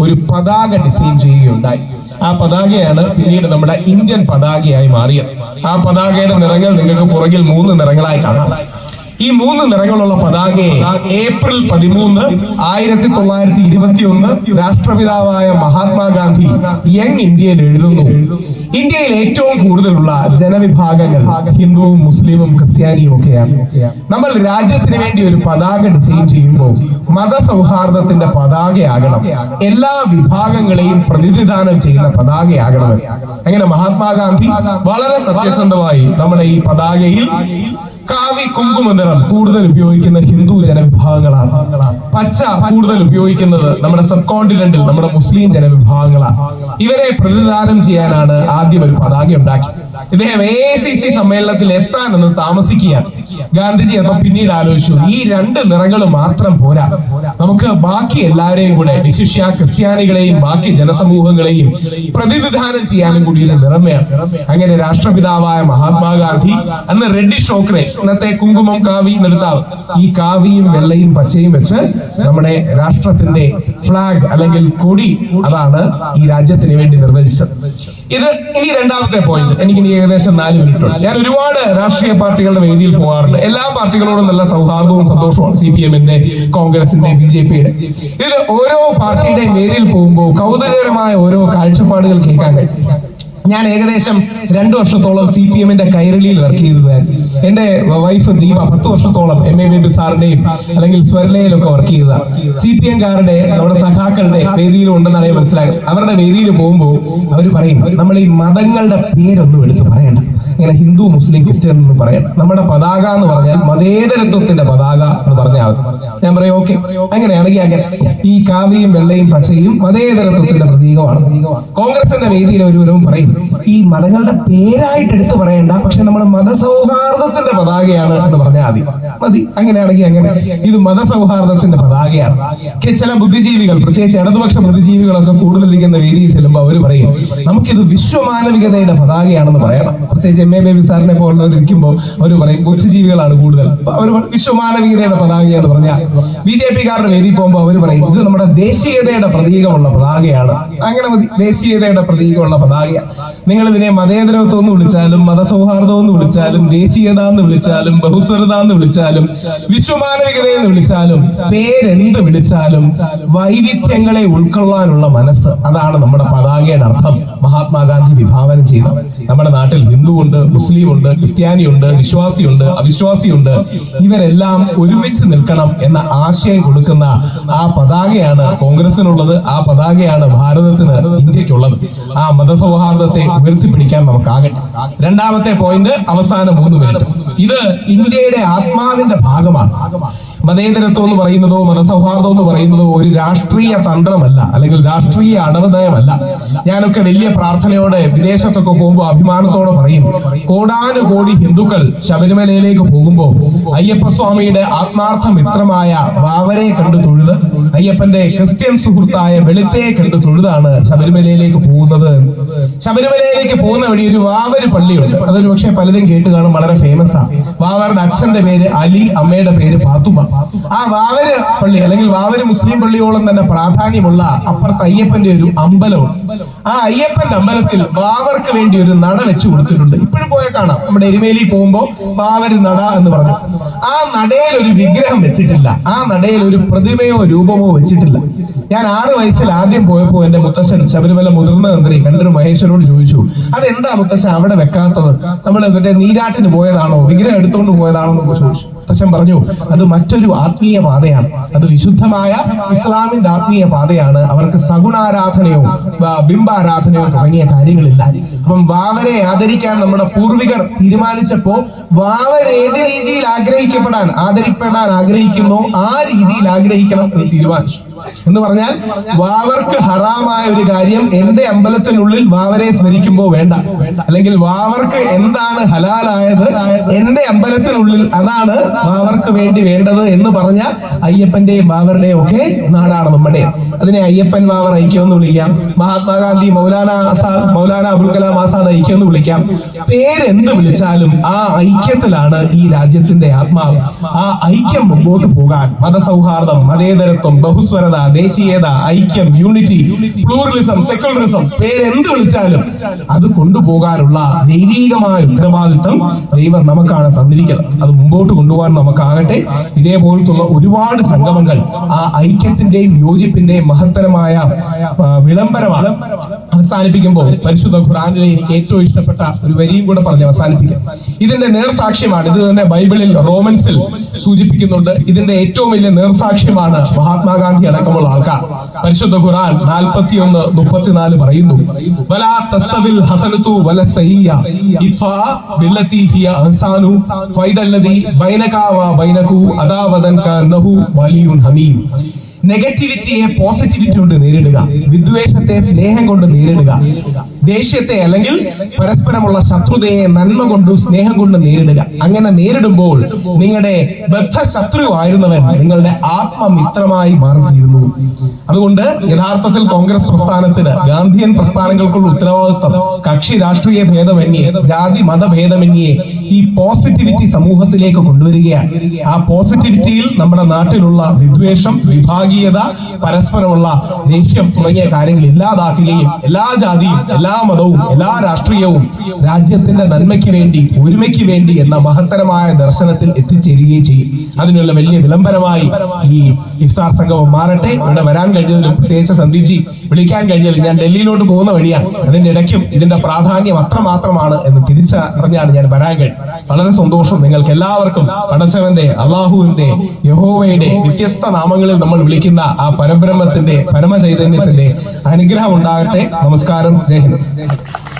ഒരു പതാക ഡിസൈൻ ചെയ്യുകയുണ്ടായി. ആ പതാകയാണ് പിന്നീട് നമ്മുടെ ഇന്ത്യൻ പതാകയായി മാറിയത്. ആ പതാകയുടെ നിറങ്ങൾ നിങ്ങൾക്ക് പുറകിൽ മൂന്ന് നിറങ്ങളായി കാണാം. ഈ മൂന്ന് നിറങ്ങളുള്ള പതാകയെ ഏപ്രിൽ പതിമൂന്ന് ആയിരത്തി തൊള്ളായിരത്തി ഇരുപത്തി ഒന്ന് രാഷ്ട്രപിതാവായ മഹാത്മാഗാന്ധി യങ് ഇന്ത്യയിൽ എഴുതുന്നു. ഇന്ത്യയിൽ ഏറ്റവും കൂടുതലുള്ള ജനവിഭാഗങ്ങൾ ഹിന്ദുവും മുസ്ലിമും ക്രിസ്ത്യാനിയും ഒക്കെയാണ്. നമ്മൾ രാജ്യത്തിന് വേണ്ടി ഒരു പതാക ഡിസൈൻ ചെയ്യുമ്പോൾ മതസൗഹാർദ്ദത്തിന്റെ പതാകയാകണം. എല്ലാ വിഭാഗങ്ങളെയും പ്രതിനിധാനം ചെയ്യുന്ന പതാകയാകണം. അങ്ങനെ മഹാത്മാഗാന്ധി വളരെ സത്യസന്ധമായി നമ്മുടെ ഈ പതാകയിൽ കാവി കുങ്കുമനിറം കൂടുതൽ ഉപയോഗിക്കുന്ന ഹിന്ദു ജനവിഭാഗങ്ങളാണ്. പച്ച കൂടുതൽ ഉപയോഗിക്കുന്നത് നമ്മുടെ സബ് കോണ്ടിനെന്റിൽ നമ്മുടെ മുസ്ലിം ജനവിഭാഗങ്ങളാണ്. ഇവരെ പ്രതിദാനം ചെയ്യാനാണ് ആദ്യം ഒരു പതാക ഉണ്ടാക്കി. ഇദ്ദേഹം എ സമ്മേളനത്തിൽ എത്താനെന്ന് താമസിക്കുകയാണ്. ഗാന്ധിജി അപ്പൊ പിന്നീട് ആലോചിച്ചു. ഈ രണ്ട് നിറങ്ങൾ മാത്രം പോരാ. നമുക്ക് ബാക്കി എല്ലാവരെയും കൂടെ വിശിഷ്യ ക്രിസ്ത്യാനികളെയും ബാക്കി ജനസമൂഹങ്ങളെയും പ്രതിനിധാനം ചെയ്യാനും കൂടി ഒരു നിറം വേണം. അങ്ങനെ രാഷ്ട്രപിതാവായ മഹാത്മാഗാന്ധി അന്ന് റെഡ്ഡി ഷോക്രെ ഇന്നത്തെ കുങ്കുമം കാവി നിർത്താവ് ഈ കാവിയും വെള്ളയും പച്ചയും വെച്ച് നമ്മുടെ രാഷ്ട്രത്തിന്റെ ഫ്ലാഗ് അല്ലെങ്കിൽ കൊടി അതാണ് ഈ രാജ്യത്തിന് വേണ്ടി നിർവചിച്ചത്. ഇത് ഈ രണ്ടാമത്തെ പോയിന്റ് എനിക്ക് ഇനി ഏകദേശം നാല് മിനിറ്റ് ഉണ്ട്. ഞാൻ ഒരുപാട് രാഷ്ട്രീയ പാർട്ടികളുടെ വേദിയിൽ പോകാറുണ്ട് എല്ലാ പാർട്ടികളോടും നല്ല സൗഹാർദ്ദവും സന്തോഷവും സി പി എമ്മിന്റെ കോൺഗ്രസിന്റെ ബി ജെ പിയുടെ. ഇതിൽ ഓരോ പാർട്ടിയുടെയും വേദിയിൽ പോകുമ്പോൾ കൗതുകകരമായ ഓരോ കാഴ്ചപ്പാടുകൾ കേൾക്കാൻ കഴിയും. ഞാൻ ഏകദേശം രണ്ടു വർഷത്തോളം സി പി എമ്മിന്റെ കൈരളിയിൽ വർക്ക് ചെയ്തതായിരുന്നു. എന്റെ വൈഫ് ദീപ പത്ത് വർഷത്തോളം എം എ ബേബി സാറിന്റെയും അല്ലെങ്കിൽ സ്വരലയിലൊക്കെ വർക്ക് ചെയ്തത്. സി പി എംകാരുടെ നമ്മുടെ സഖാക്കളുടെ വേദിയിലും ഉണ്ടെന്നാണ് ഞാൻ മനസ്സിലായത് അവരുടെ വേദിയിൽ പോകുമ്പോൾ അവർ പറയും നമ്മൾ ഈ മതങ്ങളുടെ പേരൊന്നും എടുത്ത് പറയണ്ട. ഇങ്ങനെ ഹിന്ദു മുസ്ലിം ക്രിസ്ത്യൻ എന്ന് പറയണം നമ്മുടെ പതാക എന്ന് പറഞ്ഞാൽ മതേതരത്വത്തിന്റെ പതാക എന്ന് പറഞ്ഞാൽ ഞാൻ പറയും ഓക്കെ. അങ്ങനെയാണെങ്കിൽ അങ്ങനെ. ഈ കാവിയും വെള്ളയും പച്ചയും മതേതരത്വത്തിന്റെ പ്രതീകമാണ്. കോൺഗ്രസിന്റെ വേദിയിൽ ഒരുവരും പറയും ഈ മതങ്ങളുടെ പേരായിട്ട് എടുത്തു പറയേണ്ട പക്ഷെ നമ്മൾ മതസൗഹാർദ്ദത്തിന്റെ പതാകയാണ് എന്ന് പറഞ്ഞാൽ മതി. മതി. അങ്ങനെയാണെങ്കിൽ അങ്ങനെ. ഇത് മതസൗഹാർദ്ദത്തിന്റെ പതാകയാണ്. ചില ബുദ്ധിജീവികൾ പ്രത്യേകിച്ച് ഇടതുപക്ഷ ബുദ്ധിജീവികളൊക്കെ കൂടുതലിരിക്കുന്ന വേദിയിൽ ചെല്ലുമ്പോൾ അവർ പറയും നമുക്കിത് വിശ്വമാനവികതയുടെ പതാകയാണെന്ന് പറയണം. പ്രത്യേകിച്ച് എം എ ബേബി സാറിനെ പോലുള്ളവർ ഇരിക്കുമ്പോൾ അവർ പറയും ബുദ്ധിജീവികളാണ് കൂടുതൽ. അവർ വിശ്വമാനവികതയുടെ പതാക എന്ന് പറഞ്ഞാൽ ബി ജെ പിക്കാരുടെ വേദിയിൽ പോകുമ്പോൾ അവർ പറയും ഇത് നമ്മുടെ ദേശീയതയുടെ പ്രതീകമുള്ള പതാകയാണ് അങ്ങനെ മതി ദേശീയതയുടെ പ്രതീകമുള്ള പതാകയാണ് നിങ്ങൾ ഇതിനെ മതേതരത്വം എന്ന് വിളിച്ചാലും മതസൗഹാർദ്ദം എന്ന് വിളിച്ചാലും ദേശീയത എന്ന് വിളിച്ചാലും ബഹുസ്വരത എന്ന് വിളിച്ചാലും വിശ്വമാനവികത എന്ന് വിളിച്ചാലും പേരെന്ത് വിളിച്ചാലും വൈവിധ്യങ്ങളെ ഉൾക്കൊള്ളാനുള്ള മനസ്സ് അതാണ് നമ്മുടെ പതാകയുടെ അർത്ഥം. മഹാത്മാഗാന്ധി വിഭാവനം ചെയ്ത. നമ്മുടെ നാട്ടിൽ ഹിന്ദു ഉണ്ട് മുസ്ലിം ഉണ്ട് ക്രിസ്ത്യാനി ഉണ്ട് വിശ്വാസിയുണ്ട് അവിശ്വാസിയുണ്ട്. ഇവരെല്ലാം ഒരുമിച്ച് നിൽക്കണം എന്ന ആശയം കൊടുക്കുന്ന ആ പതാകയാണ് കോൺഗ്രസിനുള്ളത്. ആ പതാകയാണ് ഭാരതത്തിന് ഇന്ത്യക്കുള്ളത്. ആ മതസൗഹാർദ്ദത്തെ ഉയർത്തിപ്പിടിക്കാൻ നമുക്കാകട്ടെ. രണ്ടാമത്തെ പോയിന്റ് അവസാന മൂന്ന് മിനിറ്റ്. ഇത് ഇന്ത്യയുടെ ആത്മാവിന്റെ ഭാഗമാണ്. മതേതരത്വം എന്ന് പറയുന്നതോ മതസൗഹാർദ്ദം എന്ന് പറയുന്നതോ ഒരു രാഷ്ട്രീയ തന്ത്രമല്ല അല്ലെങ്കിൽ രാഷ്ട്രീയ അടവുനയമല്ല ഞാനൊക്കെ വലിയ പ്രാർത്ഥനയോടെ വിദേശത്തൊക്കെ പോകുമ്പോൾ അഭിമാനത്തോടെ പറയും കോടാനുകോടി ഹിന്ദുക്കൾ ശബരിമലയിലേക്ക് പോകുമ്പോൾ അയ്യപ്പസ്വാമിയുടെ ആത്മാർത്ഥ മിത്രമായ വാവരെ കണ്ടു തൊഴുത് അയ്യപ്പന്റെ ക്രിസ്ത്യൻ സുഹൃത്തായ വെളുത്തയെ കണ്ടു തൊഴുതാണ് ശബരിമലയിലേക്ക് പോകുന്നത്. ശബരിമലയിലേക്ക് പോകുന്ന വഴി ഒരു വാവര് പള്ളിയുണ്ട്. അതൊരു പക്ഷെ പലരും കേട്ട് കാണും വളരെ ഫേമസ് ആണ് വാവരുടെ അച്ഛന്റെ പേര് അലി അമ്മയുടെ പേര് പാത്തുമ്മ ആ വാവര് പള്ളി അല്ലെങ്കിൽ വാവര് മുസ്ലിം പള്ളിയോളം തന്നെ പ്രാധാന്യമുള്ള അപ്പുറത്ത് അയ്യപ്പന്റെ ഒരു അമ്പലമുണ്ട് ആ അയ്യപ്പന്റെ അമ്പലത്തിൽ വാവർക്ക് വേണ്ടി ഒരു നട വെച്ചു കൊടുത്തിട്ടുണ്ട്. പോയാൽ കാണാം. നമ്മുടെ എരുമേലി പോകുമ്പോ പാവര് നട എന്ന് പറഞ്ഞു. ആ നടയിൽ ഒരു വിഗ്രഹം വെച്ചിട്ടില്ല. ആ നടയിൽ ഒരു പ്രതിമയോ രൂപമോ വെച്ചിട്ടില്ല. ഞാൻ ആറ് വയസ്സിൽ ആദ്യം പോയപ്പോ എന്റെ മുത്തശ്ശൻ ശബരിമല മുതിർന്ന തന്ത്രി കണ്ടൊരു മഹേശ്വരോട് ചോദിച്ചു അതെന്താ മുത്തശ്ശൻ അവിടെ വെക്കാത്തത്? നമ്മൾ മറ്റേ നീരാട്ടിന് പോയതാണോ? വിഗ്രഹം എടുത്തുകൊണ്ട് പോയതാണോ? എന്നൊക്കെ ചോദിച്ചു. മുത്തശ്ശൻ പറഞ്ഞു അത് മറ്റൊരു ആത്മീയ പാതയാണ്. അത് വിശുദ്ധമായ ഇസ്ലാമിന്റെ ആത്മീയ പാതയാണ്. അവർക്ക് സഗുണാരാധനയോ ബിംബാരാധനയോ തുടങ്ങിയ കാര്യങ്ങളില്ല. അപ്പം വാവരെ ആദരിക്കാൻ നമ്മുടെ പൂർവികർ തീരുമാനിച്ചപ്പോ വാവർ ഏത് രീതിയിൽ ആഗ്രഹിക്കപ്പെടാൻ ആദരിപ്പെടാൻ ആഗ്രഹിക്കുന്നു ആ രീതിയിൽ ആഗ്രഹിക്കണം എന്ന് തീരുമാനിച്ചു. എന്ന് പറഞ്ഞാൽ വാവർക്ക് ഹറാമായ ഒരു കാര്യം എന്റെ അമ്പലത്തിനുള്ളിൽ വാവരെ സ്മരിക്കുമ്പോൾ വേണ്ട. അല്ലെങ്കിൽ വാവർക്ക് എന്താണ് ഹലാലായത് എന്റെ അമ്പലത്തിനുള്ളിൽ അതാണ് വാവർക്ക് വേണ്ടി വേണ്ടത് എന്ന് പറഞ്ഞ അയ്യപ്പന്റെയും വാവരുടെയും ഒക്കെ നാടാണ് നമ്മുടെ. അതിനെ അയ്യപ്പൻ വാവർ ഐക്യം എന്ന് വിളിക്കാം. മഹാത്മാഗാന്ധി മൗലാന ആസാദ് മൗലാന അബുൽ കലാം ആസാദ് ഐക്യം എന്ന് വിളിക്കാം. പേരെന്ത് വിളിച്ചാലും ആ ഐക്യത്തിലാണ് ഈ രാജ്യത്തിന്റെ ആത്മാവ്. ആ ഐക്യം മുമ്പോട്ട് പോകാൻ മതസൗഹാർദ്ദം മതേതരത്വം ബഹുസ്വരത മതസഹിഷ്ണുത ദേശീയത ഐക്യം യൂണിറ്റി പ്ലൂറലിസം സെക്യുലറിസം പേരെന്ത് വിളിച്ചാലും അത് കൊണ്ടുപോകാനുള്ള ദൈവീകമായ ഉത്തരവാദിത്വം ദൈവം നമുക്കാണ് തന്നിരിക്കുന്നത്. അത് മുമ്പോട്ട് കൊണ്ടുപോകാൻ നമുക്കാകട്ടെ. ഇതേപോലത്തുള്ള ഒരുപാട് സംഗമങ്ങൾ ആ ഐക്യത്തിന്റെയും യോജിപ്പിന്റെയും മഹത്തരമായ വിളംബരമാണ് അവസാനിപ്പിക്കുമ്പോൾ പരിശുദ്ധ ഖുറാനിലെ എനിക്ക് ഏറ്റവും ഇഷ്ടപ്പെട്ട ഒരു വരിയും കൂടെ പറഞ്ഞ് അവസാനിപ്പിക്കാം. ഇതിന്റെ നേർസാക്ഷ്യമാണ് ഇത് തന്നെ ബൈബിളിൽ റോമൻസിൽ സൂചിപ്പിക്കുന്നുണ്ട്. ഇതിന്റെ ഏറ്റവും വലിയ നേർസാക്ഷ്യമാണ് മഹാത്മാഗാന്ധി അടക്കമുള്ള ആൾക്കാർ. പരിശുദ്ധ ഖുറാൻ നാൽപ്പത്തി ഒന്ന് മുപ്പത്തിനാല് പറയുന്നു. നെഗറ്റിവിറ്റിയെ പോസിറ്റിവിറ്റി കൊണ്ട് നേരിടുക. വിദ്വേഷത്തെ സ്നേഹം കൊണ്ട് നേരിടുക. ദേഷ്യത്തെ അല്ലെങ്കിൽ പരസ്പരമുള്ള ശത്രുതയെ നന്മ കൊണ്ടും സ്നേഹം കൊണ്ടും നേരിടുക. അങ്ങനെ നേരിടുമ്പോൾ നിങ്ങളുടെ ബദ്ധ ശത്രുവായിരുന്നവൻ നിങ്ങളുടെ ആത്മമിത്രമായി മാറിയിരുന്നു അതുകൊണ്ട് യഥാർത്ഥത്തിൽ കോൺഗ്രസ് പ്രസ്ഥാനത്തിന് ഗാന്ധിയൻ പ്രസ്ഥാനങ്ങൾക്കുള്ള ഉത്തരവാദിത്വം കക്ഷി രാഷ്ട്രീയ ഭേദമന്യേ ജാതി മതഭേദമന്യേ ഈ പോസിറ്റിവിറ്റി സമൂഹത്തിലേക്ക് കൊണ്ടുവരികയാണ്. ആ പോസിറ്റിവിറ്റിയിൽ നമ്മുടെ നാട്ടിലുള്ള വിദ്വേഷം വിഭാഗീയത പരസ്പരമുള്ള ദേഷ്യം തുടങ്ങിയ കാര്യങ്ങൾ ഇല്ലാതാക്കുകയും എല്ലാ ജാതിയും എല്ലാ മതവും എല്ലാ രാഷ്ട്രീയവും രാജ്യത്തിന്റെ നന്മയ്ക്ക് വേണ്ടി ഒരുമയ്ക്ക് വേണ്ടി എന്ന മഹത്തരമായ ദർശനത്തിൽ എത്തിച്ചേരുകയും ചെയ്യും. അതിനുള്ള വലിയ വിളംബരമായി ഈ ഇഫ്താർ സംഗമം മാറട്ടെ. ഇവിടെ വരാൻ കഴിഞ്ഞതിലും പ്രത്യേകിച്ച് സന്ദീപ് ജി വിളിക്കാൻ കഴിഞ്ഞതിൽ ഞാൻ ഡൽഹിയിലോട്ട് പോകുന്ന വഴിയാണ്. അതിന്റെ ഇടയ്ക്കും ഇതിന്റെ പ്രാധാന്യം അത്രമാത്രമാണ് എന്ന് തിരിച്ചറിഞ്ഞാണ് ഞാൻ വരാൻ കഴിഞ്ഞത് വളരെ സന്തോഷം നിങ്ങൾക്ക് എല്ലാവർക്കും പടച്ചവന്റെ അള്ളാഹുവിന്റെ യഹോവയുടെ വ്യത്യസ്ത നാമങ്ങളിൽ നമ്മൾ വിളിക്കുന്ന ആ പരബ്രഹ്മത്തിന്റെ പരമചൈതന്യത്തിന്റെ അനുഗ്രഹം ഉണ്ടാകട്ടെ. നമസ്കാരം. ജയ് ഹിന്ദ്. 大丈夫。